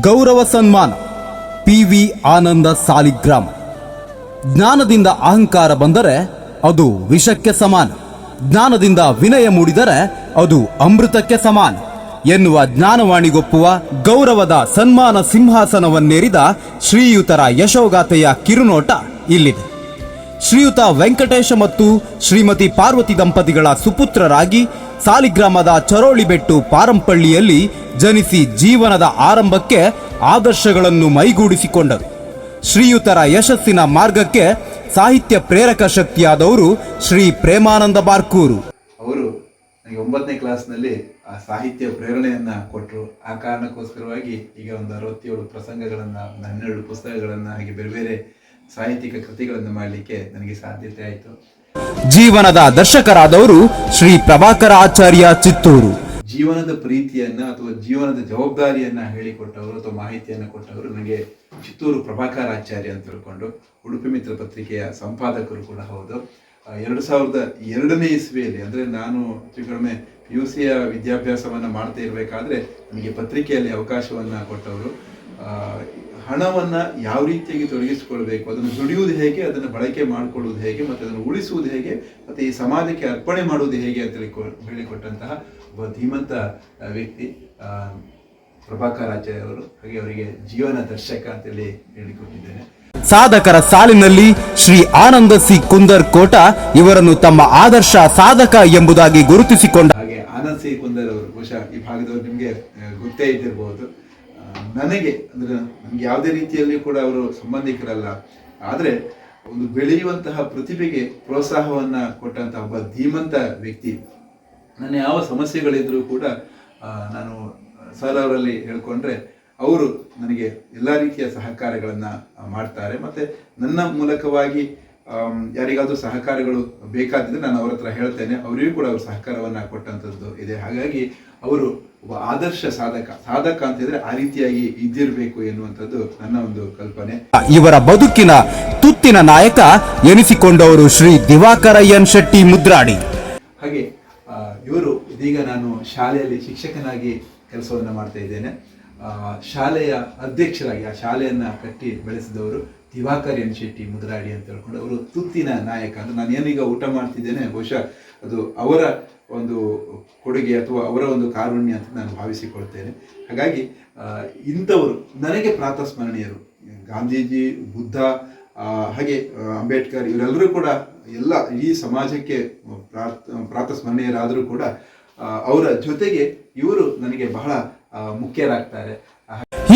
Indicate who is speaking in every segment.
Speaker 1: ಗೌರವ ಸನ್ಮಾನ. P V Ananda Saligrama. ಜ್ಞಾನದಿಂದ ಅಹಂಕಾರ ಬಂದರೆ ಅದು ವಿಷಕ್ಕೆ ಸಮಾನ. ಜ್ಞಾನದಿಂದ ವಿನಯ ಮೂಡಿದರೆ ಅದು ಅಮೃತಕ್ಕೆ ಸಮಾನ. ಎನ್ನುವ ಜ್ಞಾನವಾಣಿಗೊಪ್ಪುವ ಗೌರವದ ಸನ್ಮಾನ ಸಿಂಹಾಸನವನ್ನೇರಿದ ಶ್ರೀಯುತರ ಯಶೋಗಾಥೆಯ ಕಿರುನೋಟ ಇಲ್ಲಿದೆ. ಶ್ರೀಯುತ ವೆಂಕಟೇಶ ಮತ್ತು ಶ್ರೀಮತಿ ಪಾರ್ವತಿ ದಂಪತಿಗಳ ಸುಪುತ್ರರಾಗಿ ಸಾಲಿಗ್ರಾಮದ ಚರೋಳಿಬೆಟ್ಟು ಪಾರಂಪಳ್ಳಿಯಲ್ಲಿ ಜನಿಸಿ ಜೀವನದ ಆರಂಭಕ್ಕೆ ಆದರ್ಶಗಳನ್ನು ಮೈಗೂಡಿಸಿಕೊಂಡರು. ಶ್ರೀಯುತರ ಯಶಸ್ಸಿನ ಮಾರ್ಗಕ್ಕೆ ಸಾಹಿತ್ಯ ಪ್ರೇರಕ ಶಕ್ತಿಯಾದವರು ಶ್ರೀ ಪ್ರೇಮಾನಂದ ಬಾರ್ಕೂರು.
Speaker 2: ಅವರು ನನಗೆ ಒಂಬತ್ತನೇ ಕ್ಲಾಸ್ನಲ್ಲಿ ಆ ಸಾಹಿತ್ಯ ಪ್ರೇರಣೆಯನ್ನ ಕೊಟ್ಟರು ಆ ಕಾರಣಕ್ಕೋಸ್ಕರವಾಗಿ ಈಗ ಒಂದು ಅರವತ್ತೇಳು ಪ್ರಸಂಗಗಳನ್ನ ಹನ್ನೆರಡು ಪುಸ್ತಕಗಳನ್ನ ಹಾಗೆ ಬೇರೆ ಬೇರೆ ಸಾಹಿತ್ಯಿಕ ಕೃತಿಗಳನ್ನು ಮಾಡಲಿಕ್ಕೆ ನನಗೆ ಸಾಧ್ಯತೆ ಆಯಿತು.
Speaker 1: ಜೀವನದ ದರ್ಶಕರಾದವರು ಶ್ರೀ ಪ್ರಭಾಕರ ಆಚಾರ್ಯ ಚಿತ್ತೂರು.
Speaker 2: ಜೀವನದ ಪ್ರೀತಿಯನ್ನ ಅಥವಾ ಜೀವನದ ಜವಾಬ್ದಾರಿಯನ್ನ ಹೇಳಿಕೊಟ್ಟವರು ಅಥವಾ ಮಾಹಿತಿಯನ್ನ ಕೊಟ್ಟವರು ನನಗೆ ಚಿತ್ತೂರು ಪ್ರಭಾಕರಾಚಾರ್ಯ ಅಂತ ತಿಳ್ಕೊಂಡು ಉಡುಪಿ ಮಿತ್ರ ಪತ್ರಿಕೆಯ ಸಂಪಾದಕರು ಕೂಡ ಹೌದು. ಎರಡು ಸಾವಿರದ ಎರಡನೇ ಇಸ್ವಿಯಲ್ಲಿ, ಅಂದರೆ ನಾನು ಕಡಿಮೆ ಪಿ ಯು ಸಿಯ ವಿದ್ಯಾಭ್ಯಾಸವನ್ನು ಮಾಡ್ತಾ ಇರಬೇಕಾದ್ರೆ ನನಗೆ ಪತ್ರಿಕೆಯಲ್ಲಿ ಅವಕಾಶವನ್ನು ಕೊಟ್ಟವರು. ಹಣವನ್ನ ಯಾವ ರೀತಿಯಾಗಿ ತೊಡಗಿಸಿಕೊಳ್ಬೇಕು ಅದನ್ನು ದುಡಿಯುವುದು ಹೇಗೆ ಅದನ್ನು ಬಳಕೆ ಮಾಡಿಕೊಳ್ಳುವುದು ಹೇಗೆ ಮತ್ತೆ ಅದನ್ನು ಉಳಿಸುವುದು ಹೇಗೆ ಮತ್ತೆ ಈ ಸಮಾಜಕ್ಕೆ ಅರ್ಪಣೆ ಮಾಡುವುದು ಹೇಗೆ ಅಂತ ಹೇಳಿ ಹೇಳಿಕೊಟ್ಟಂತಹ ಒಬ್ಬ ಧೀಮಂತ ವ್ಯಕ್ತಿ ಪ್ರಭಾಕರಾಚಾರ್ಯ ಅವರು ಹಾಗೆ ಅವರಿಗೆ ಜೀವನ ದರ್ಶಕ ಅಂತೇಳಿ ಹೇಳಿಕೊಟ್ಟಿದ್ದೇನೆ.
Speaker 1: ಸಾಧಕರ ಸಾಲಿನಲ್ಲಿ ಶ್ರೀ ಆನಂದ ಸಿ ಕುಂದರ್ ಕೋಟ ಇವರನ್ನು ತಮ್ಮ ಆದರ್ಶ ಸಾಧಕ ಎಂಬುದಾಗಿ ಗುರುತಿಸಿಕೊಂಡ
Speaker 2: ಹಾಗೆ ಆನಂದ್ ಸಿ ಕುಂದರ್ ಅವರು ಬಹುಶಃ ಈ ಭಾಗದವರು ನಿಮಗೆ ಗೊತ್ತೇ ಇದ್ದಿರಬಹುದು ನನಗೆ, ಅಂದರೆ ನನಗೆ ಯಾವುದೇ ರೀತಿಯಲ್ಲಿ ಕೂಡ ಅವರು ಸಂಬಂಧಿಕರಲ್ಲ, ಆದರೆ ಒಂದು ಬೆಳೆಯುವಂತಹ ಪ್ರತಿಭೆಗೆ ಪ್ರೋತ್ಸಾಹವನ್ನು ಕೊಟ್ಟಂತಹ ಒಬ್ಬ ಧೀಮಂತ ವ್ಯಕ್ತಿ. ನನ್ನ ಯಾವ ಸಮಸ್ಯೆಗಳಿದ್ರೂ ಕೂಡ ನಾನು, ಸರ್ ಅವರಲ್ಲಿ ಹೇಳ್ಕೊಂಡ್ರೆ, ಅವರು ನನಗೆ ಎಲ್ಲ ರೀತಿಯ ಸಹಕಾರಗಳನ್ನು ಮಾಡ್ತಾರೆ, ಮತ್ತು ನನ್ನ ಮೂಲಕವಾಗಿ ಯಾರಿಗಾದ್ರೂ ಸಹಕಾರಗಳು ಬೇಕಾದ್ರೆ ನಾನು ಅವ್ರ ಹತ್ರ ಹೇಳ್ತೇನೆ. ಅವರಿಗೂ ಕೂಡ ಅವರು ಸಹಕಾರವನ್ನ ಕೊಟ್ಟಂಥದ್ದು ಇದೆ. ಹಾಗಾಗಿ ಅವರು ಒಬ್ಬ ಆದರ್ಶ ಸಾಧಕ. ಸಾಧಕ ಅಂತ ಹೇಳಿದ್ರೆ ಆ ರೀತಿಯಾಗಿ ಇದ್ದಿರಬೇಕು ಎನ್ನುವಂಥದ್ದು ನನ್ನ ಒಂದು ಕಲ್ಪನೆ.
Speaker 1: ಇವರ ಬದುಕಿನ ತುತ್ತಿನ ನಾಯಕ ಎನಿಸಿಕೊಂಡವರು ಶ್ರೀ ದಿವಾಕರ ಎನ್ ಶೆಟ್ಟಿ ಮುದ್ರಾಡಿ.
Speaker 2: ಹಾಗೆ ಇವರು ಇದೀಗ ನಾನು ಶಾಲೆಯಲ್ಲಿ ಶಿಕ್ಷಕನಾಗಿ ಕೆಲಸವನ್ನ ಮಾಡ್ತಾ ಇದ್ದೇನೆ. ಶಾಲೆಯ ಅಧ್ಯಕ್ಷರಾಗಿ ಆ ಶಾಲೆಯನ್ನ ಕಟ್ಟಿ ಬೆಳೆಸಿದವರು ದಿವಾಕರ್ ಎನ್ ಶೆಟ್ಟಿ ಮುದ್ರಾಡಿ ಅಂತ ಹೇಳ್ಕೊಂಡು ಅವರು ತುತ್ತಿನ ನಾಯಕ. ಅಂದ್ರೆ ನಾನು ಏನೀಗ ಊಟ ಮಾಡ್ತಿದ್ದೇನೆ, ಬಹುಶಃ ಅದು ಅವರ ಒಂದು ಕೊಡುಗೆ ಅಥವಾ ಅವರ ಒಂದು ಕಾರುಣ್ಯ ಅಂತ ನಾನು ಭಾವಿಸಿಕೊಳ್ತೇನೆ. ಹಾಗಾಗಿ ಇಂಥವರು, ನನಗೆ ಪ್ರಾತಸ್ಮರಣೀಯರು, ಗಾಂಧೀಜಿ, ಬುದ್ಧ ಹಾಗೆ ಅಂಬೇಡ್ಕರ್, ಇವರೆಲ್ಲರೂ ಕೂಡ ಎಲ್ಲ ಈ ಸಮಾಜಕ್ಕೆ ಪ್ರಾತ್ ಪ್ರಾತಸ್ಮರಣೀಯರಾದರೂ ಕೂಡ ಅವರ ಜೊತೆಗೆ ಇವರು ನನಗೆ ಬಹಳ ಮುಖ್ಯರಾಗ್ತಾರೆ.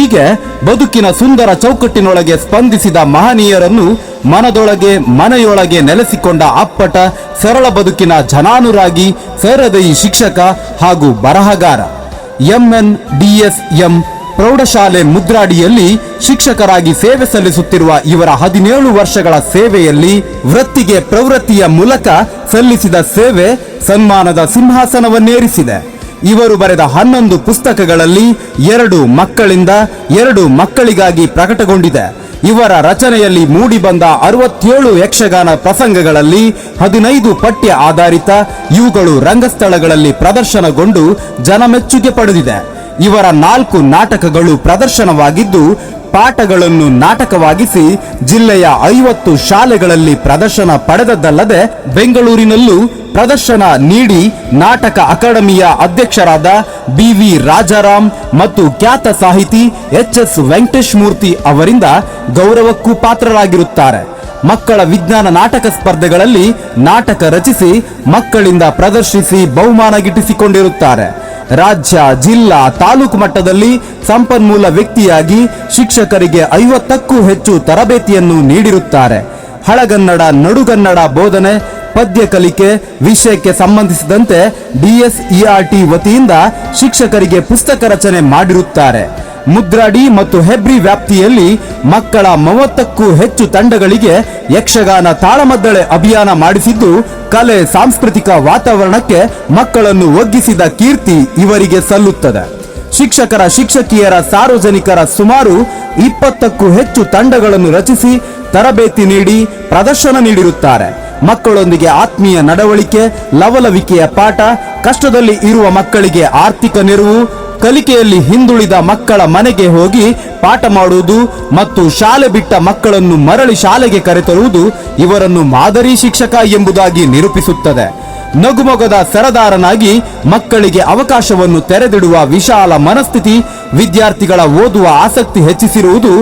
Speaker 1: ಹೀಗೆ ಬದುಕಿನ ಸುಂದರ ಚೌಕಟ್ಟಿನೊಳಗೆ ಸ್ಪಂದಿಸಿದ ಮಹನೀಯರನ್ನು ಮನದೊಳಗೆ ಮನೆಯೊಳಗೆ ನೆಲೆಸಿಕೊಂಡ ಅಪ್ಪಟ, ಸರಳ ಬದುಕಿನ ಜನಾನುರಾಗಿ ಸೇರದೈ ಶಿಕ್ಷಕ ಹಾಗೂ ಬರಹಗಾರ. ಎಂಎನ್ ಡಿಎಸ್ಎಂ ಪ್ರೌಢಶಾಲೆ ಮುದ್ರಾಡಿಯಲ್ಲಿ ಶಿಕ್ಷಕರಾಗಿ ಸೇವೆ ಸಲ್ಲಿಸುತ್ತಿರುವ ಇವರ ಹದಿನೇಳು ವರ್ಷಗಳ ಸೇವೆಯಲ್ಲಿ ವೃತ್ತಿಗೆ ಪ್ರವೃತ್ತಿಯ ಮೂಲಕ ಸಲ್ಲಿಸಿದ ಸೇವೆ ಸನ್ಮಾನದ ಸಿಂಹಾಸನವನ್ನೇರಿಸಿದೆ. ಇವರು ಬರೆದ ಹನ್ನೊಂದು ಪುಸ್ತಕಗಳಲ್ಲಿ ಎರಡು ಮಕ್ಕಳಿಂದ ಎರಡು ಮಕ್ಕಳಿಗಾಗಿ ಪ್ರಕಟಗೊಂಡಿದೆ. ಇವರ ರಚನೆಯಲ್ಲಿ ಮೂಡಿಬಂದ ಅರವತ್ತೇಳು ಯಕ್ಷಗಾನ ಪ್ರಸಂಗಗಳಲ್ಲಿ ಹದಿನೈದು ಪಠ್ಯ ಆಧಾರಿತ ಇವುಗಳು ರಂಗಸ್ಥಳಗಳಲ್ಲಿ ಪ್ರದರ್ಶನಗೊಂಡು ಜನಮೆಚ್ಚುಗೆ ಪಡೆದಿದೆ. ಇವರ ನಾಲ್ಕು ನಾಟಕಗಳು ಪ್ರದರ್ಶನವಾಗಿದ್ದು, ಪಾಠಗಳನ್ನು ನಾಟಕವಾಗಿಸಿ ಜಿಲ್ಲೆಯ ಐವತ್ತು ಶಾಲೆಗಳಲ್ಲಿ ಪ್ರದರ್ಶನ ಪಡೆದದ್ದಲ್ಲದೆ ಬೆಂಗಳೂರಿನಲ್ಲೂ ಪ್ರದರ್ಶನ ನೀಡಿ ನಾಟಕ ಅಕಾಡೆಮಿಯ ಅಧ್ಯಕ್ಷರಾದ ಬಿ ವಿ ರಾಜಾರಾಮ್ ಮತ್ತು ಖ್ಯಾತ ಸಾಹಿತಿ ಎಚ್ ಎಸ್ ವೆಂಕಟೇಶ್ ಮೂರ್ತಿ ಅವರಿಂದ ಗೌರವಕ್ಕೂ ಪಾತ್ರರಾಗಿರುತ್ತಾರೆ. ಮಕ್ಕಳ ವಿಜ್ಞಾನ ನಾಟಕ ಸ್ಪರ್ಧೆಗಳಲ್ಲಿ ನಾಟಕ ರಚಿಸಿ ಮಕ್ಕಳಿಂದ ಪ್ರದರ್ಶಿಸಿ ಬಹುಮಾನ ಗಿಟ್ಟಿಸಿಕೊಂಡಿರುತ್ತಾರೆ. ರಾಜ್ಯ, ಜಿಲ್ಲಾ, ತಾಲೂಕು ಮಟ್ಟದಲ್ಲಿ ಸಂಪನ್ಮೂಲ ವ್ಯಕ್ತಿಯಾಗಿ ಶಿಕ್ಷಕರಿಗೆ ಐವತ್ತಕ್ಕೂ ಹೆಚ್ಚು ತರಬೇತಿಯನ್ನು ನೀಡಿರುತ್ತಾರೆ. ಹಳಗನ್ನಡ, ನಡುಗನ್ನಡ ಬೋಧನೆ, ಪದ್ಯ ಕಲಿಕೆ ವಿಷಯಕ್ಕೆ ಸಂಬಂಧಿಸಿದಂತೆ ಡಿಎಸ್ಇಆರ್ಟಿ ವತಿಯಿಂದ ಶಿಕ್ಷಕರಿಗೆ ಪುಸ್ತಕ ರಚನೆ ಮಾಡಿರುತ್ತಾರೆ. ಮುದ್ರಾಡಿ ಮತ್ತು ಹೆಬ್ರಿ ವ್ಯಾಪ್ತಿಯಲ್ಲಿ ಮಕ್ಕಳ ಮೂವತ್ತಕ್ಕೂ ಹೆಚ್ಚು ತಂಡಗಳಿಗೆ ಯಕ್ಷಗಾನ ತಾಳಮದ್ದಳೆ ಅಭಿಯಾನ ಮಾಡಿಸಿದ್ದು, ಕಲೆ, ಸಾಂಸ್ಕೃತಿಕ ವಾತಾವರಣಕ್ಕೆ ಮಕ್ಕಳನ್ನು ಒಗ್ಗಿಸಿದ ಕೀರ್ತಿ ಇವರಿಗೆ ಸಲ್ಲುತ್ತದೆ. ಶಿಕ್ಷಕರ, ಶಿಕ್ಷಕಿಯರ, ಸಾರ್ವಜನಿಕರ ಸುಮಾರು ಇಪ್ಪತ್ತಕ್ಕೂ ಹೆಚ್ಚು ತಂಡಗಳನ್ನು ರಚಿಸಿ ತರಬೇತಿ ನೀಡಿ ಪ್ರದರ್ಶನ ನೀಡಿರುತ್ತಾರೆ. ಮಕ್ಕಳೊಂದಿಗೆ ಆತ್ಮೀಯ ನಡವಳಿಕೆ, ಲವಲವಿಕೆಯ ಪಾಠ, ಕಷ್ಟದಲ್ಲಿ ಇರುವ ಮಕ್ಕಳಿಗೆ ಆರ್ಥಿಕ ನೆರವು ಕಲಿಕೆಯಲ್ಲಿ ಹಿಂದುಳಿದ ಮಕ್ಕಳ ಮನೆಗೆ ಹೋಗಿ ಪಾಠ ಮಾಡುವುದು ಮತ್ತು ಶಾಲೆ ಬಿಟ್ಟ ಮಕ್ಕಳನ್ನು ಮರಳಿ ಶಾಲೆಗೆ ಕರೆತರುವುದು ಇವರನ್ನು ಮಾದರಿ ಶಿಕ್ಷಕ ಎಂಬುದಾಗಿ ನಿರೂಪಿಸುತ್ತದೆ. ನಗುಮೊಗದ ಸರದಾರನಾಗಿ ಮಕ್ಕಳಿಗೆ ಅವಕಾಶವನ್ನು ತೆರೆದಿಡುವ ವಿಶಾಲ ಮನಸ್ಥಿತಿ ವಿದ್ಯಾರ್ಥಿಗಳ ಓದುವ ಆಸಕ್ತಿ ಹೆಚ್ಚಿಸಿರುವುದು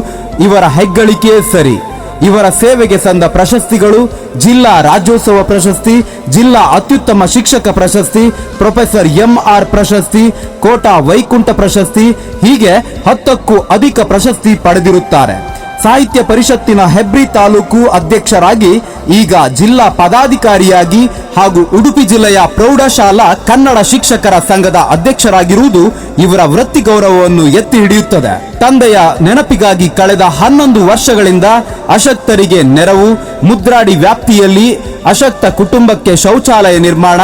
Speaker 1: ಇವರ ಹೆಗ್ಗಳಿಕೆ ಸರಿ. ಇವರ ಸೇವೆಗೆ ಸಂದ ಪ್ರಶಸ್ತಿಗಳು ಜಿಲ್ಲಾ ರಾಜ್ಯೋತ್ಸವ ಪ್ರಶಸ್ತಿ, ಜಿಲ್ಲಾ ಅತ್ಯುತ್ತಮ ಶಿಕ್ಷಕ ಪ್ರಶಸ್ತಿ, ಪ್ರೊಫೆಸರ್ ಎಂ ಆರ್ ಪ್ರಶಸ್ತಿ, ಕೋಟಾ ವೈಕುಂಠ ಪ್ರಶಸ್ತಿ, ಹೀಗೆ ಹತ್ತಕ್ಕೂ ಅಧಿಕ ಪ್ರಶಸ್ತಿ ಪಡೆದಿರುತ್ತಾರೆ. ಸಾಹಿತ್ಯ ಪರಿಷತ್ತಿನ ಹೆಬ್ರಿ ತಾಲೂಕು ಅಧ್ಯಕ್ಷರಾಗಿ ಈಗ ಜಿಲ್ಲಾ ಪದಾಧಿಕಾರಿಯಾಗಿ ಹಾಗೂ ಉಡುಪಿ ಜಿಲ್ಲೆಯ ಪ್ರೌಢಶಾಲಾ ಕನ್ನಡ ಶಿಕ್ಷಕರ ಸಂಘದ ಅಧ್ಯಕ್ಷರಾಗಿರುವುದು ಇವರ ವೃತ್ತಿ ಗೌರವವನ್ನು ಎತ್ತಿ ಹಿಡಿಯುತ್ತದೆ. ತಂದೆಯ ನೆನಪಿಗಾಗಿ ಕಳೆದ ಹನ್ನೊಂದು ವರ್ಷಗಳಿಂದ ಅಶಕ್ತರಿಗೆ ನೆರವು, ಮುದ್ರಾಡಿ ವ್ಯಾಪ್ತಿಯಲ್ಲಿ ಅಶಕ್ತ ಕುಟುಂಬಕ್ಕೆ ಶೌಚಾಲಯ ನಿರ್ಮಾಣ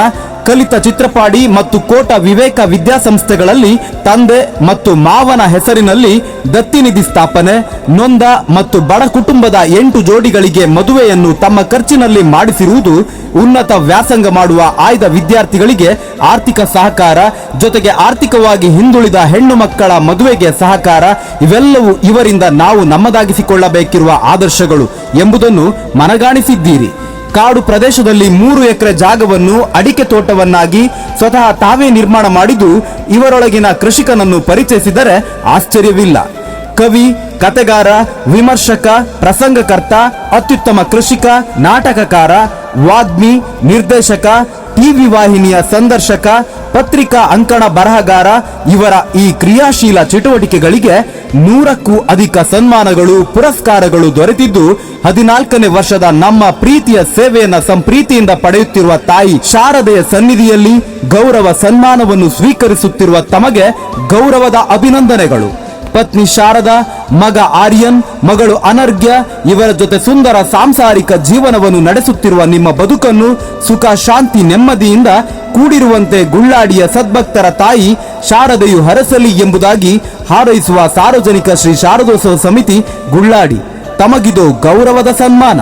Speaker 1: ಕಲಿತ ಚಿತ್ರಪಾಡಿ ಮತ್ತು ಕೋಟ ವಿವೇಕ ವಿದ್ಯಾಸಂಸ್ಥೆಗಳಲ್ಲಿ ತಂದೆ ಮತ್ತು ಮಾವನ ಹೆಸರಿನಲ್ಲಿ ದತ್ತಿನಿಧಿ ಸ್ಥಾಪನೆ, ನೊಂದ ಮತ್ತು ಬಡ ಕುಟುಂಬದ ಎಂಟು ಜೋಡಿಗಳಿಗೆ ಮದುವೆಯನ್ನು ತಮ್ಮ ಖರ್ಚಿನಲ್ಲಿ ಮಾಡಿಸಿರುವುದು ಉನ್ನತ ವ್ಯಾಸಂಗ ಮಾಡುವ ಆಯ್ದ ವಿದ್ಯಾರ್ಥಿಗಳಿಗೆ ಆರ್ಥಿಕ ಸಹಕಾರ, ಜೊತೆಗೆ ಆರ್ಥಿಕವಾಗಿ ಹಿಂದುಳಿದ ಹೆಣ್ಣು ಮಕ್ಕಳ ಮದುವೆಗೆ ಸಹಕಾರ, ಇವೆಲ್ಲವೂ ಇವರಿಂದ ನಾವು ನಮ್ಮದಾಗಿಸಿಕೊಳ್ಳಬೇಕಿರುವ ಆದರ್ಶಗಳು ಎಂಬುದನ್ನು ಮನಗಾಣಿಸಿದ್ದೀರಿ. ಕಾಡು ಪ್ರದೇಶದಲ್ಲಿ ಮೂರು ಎಕರೆ ಜಾಗವನ್ನು ಅಡಿಕೆ ತೋಟವನ್ನಾಗಿ ಸ್ವತಃ ತಾವೇ ನಿರ್ಮಾಣ ಮಾಡಿದ್ದು, ಇವರೊಳಗಿನ ಕೃಷಿಕನನ್ನು ಪರಿಚಯಿಸಿದರೆ ಆಶ್ಚರ್ಯವಿಲ್ಲ. ಕವಿ, ಕತೆಗಾರ, ವಿಮರ್ಶಕ, ಪ್ರಸಂಗಕರ್ತ, ಅತ್ಯುತ್ತಮ ಕೃಷಿಕ, ನಾಟಕಕಾರ, ವಾಗ್ಮಿ, ನಿರ್ದೇಶಕ ಟಿವಿ ವಾಹಿನಿಯ ಸಂದರ್ಶಕ, ಪತ್ರಿಕಾ ಅಂಕಣ ಬರಹಗಾರ, ಇವರ ಈ ಕ್ರಿಯಾಶೀಲ ಚಟುವಟಿಕೆಗಳಿಗೆ ನೂರಕ್ಕೂ ಅಧಿಕ ಸನ್ಮಾನಗಳು, ಪುರಸ್ಕಾರಗಳು ದೊರೆತಿದ್ದು, ಹದಿನಾಲ್ಕನೇ ವರ್ಷದ ನಮ್ಮ ಪ್ರೀತಿಯ ಸೇವೆಯನ್ನ ಸಂಪ್ರೀತಿಯಿಂದ ಪಡೆಯುತ್ತಿರುವ ತಾಯಿ ಶಾರದೆಯ ಸನ್ನಿಧಿಯಲ್ಲಿ ಗೌರವ ಸನ್ಮಾನವನ್ನು ಸ್ವೀಕರಿಸುತ್ತಿರುವ ತಮಗೆ ಗೌರವದ ಅಭಿನಂದನೆಗಳು. ಪತ್ನಿ ಶಾರದಾ, ಮಗ ಆರ್ಯನ್, ಮಗಳು ಅನರ್ಘ್ಯ, ಇವರ ಜೊತೆ ಸುಂದರ ಸಾಂಸಾರಿಕ ಜೀವನವನ್ನು ನಡೆಸುತ್ತಿರುವ ನಿಮ್ಮ ಬದುಕನ್ನು ಸುಖ, ಶಾಂತಿ, ನೆಮ್ಮದಿಯಿಂದ ಕೂಡಿರುವಂತೆ ಗುಳ್ಳಾಡಿಯ ಸದ್ಭಕ್ತರ ತಾಯಿ ಶಾರದೆಯು ಹರಸಲಿ ಎಂಬುದಾಗಿ ಹಾರೈಸುವ ಸಾರ್ವಜನಿಕ ಶ್ರೀ ಶಾರದೋತ್ಸವ ಸಮಿತಿ ಗುಳ್ಳಾಡಿ. ತಮಗಿದು ಗೌರವದ ಸನ್ಮಾನ.